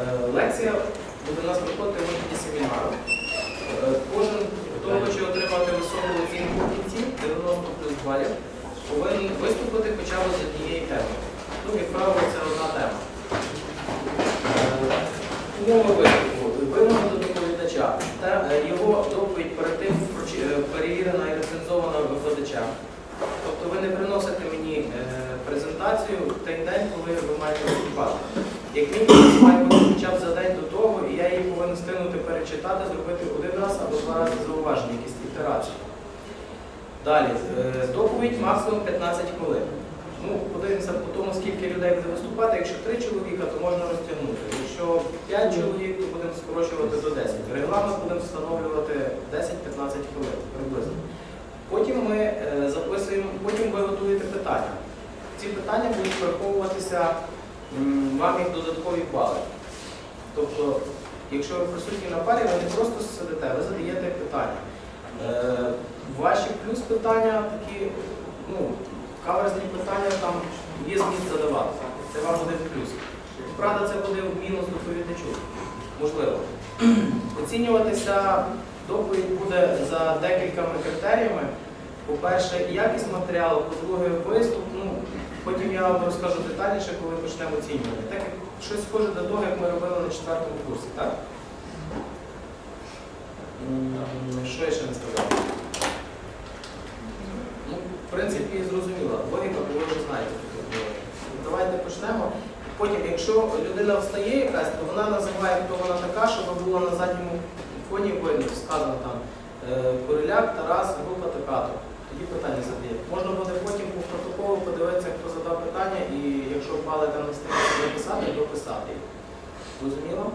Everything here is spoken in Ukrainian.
Е, Лекція буде у нас проходити вигляді семінару. Е, Кожен, хто хоче отримати високу оцінку в кінці, 90 плюс балів, повинен виступити хоча б з однієї теми. Ну, як правило, це одна тема. Е, Умови виступу. Вимога до доповідача. Його доповідь перед тим перевірена і рецензована викладачем. Тобто ви не приносите мені презентацію в той день, коли ви маєте виступати. Як мінімум, це хоча б за день до того, і я її повинен встигнути перечитати, зробити один раз або два рази зауваження, якісь ітерації. Далі, е, доповідь максимум 15 хвилин. Ну, подивимося по тому, скільки людей буде виступати. Якщо три чоловіка, то можна розтягнути. Якщо 5 чоловік, то будемо скорочувати до 10. Регламент будемо встановлювати 10-15 хвилин приблизно. Потім ми е, записуємо, потім ви готуєте питання. Ці питання будуть враховуватися вам як додаткові бали. Тобто, якщо ви присутні на парі, ви не просто сидите, ви задаєте питання. Е, Ваші плюс питання такі, ну, каверзні питання там є зміст задавати. Це вам буде в плюс. Правда, це буде в мінус доповідачу. Можливо. Оцінюватися доповідь буде за декількома критеріями. По-перше, якість матеріалу, по-друге, виступ. Потім я вам розкажу детальніше, коли почнемо оцінювати. Так як щось схоже до того, як ми робили на четвертому курсі, так? Що я ще не сказав? Ну, в принципі, зрозуміло. Логіка, бо ви вже знаєте. Давайте почнемо. Потім, якщо людина встає якась, то вона називає, хто вона така, щоб було на задньому фоні видно, сказано там е, Куриляк, Тарас, група така-то. Тоді питання задає. Можна буде потім по протоколу бали там не встигне записати, дописати їх. Зрозуміло?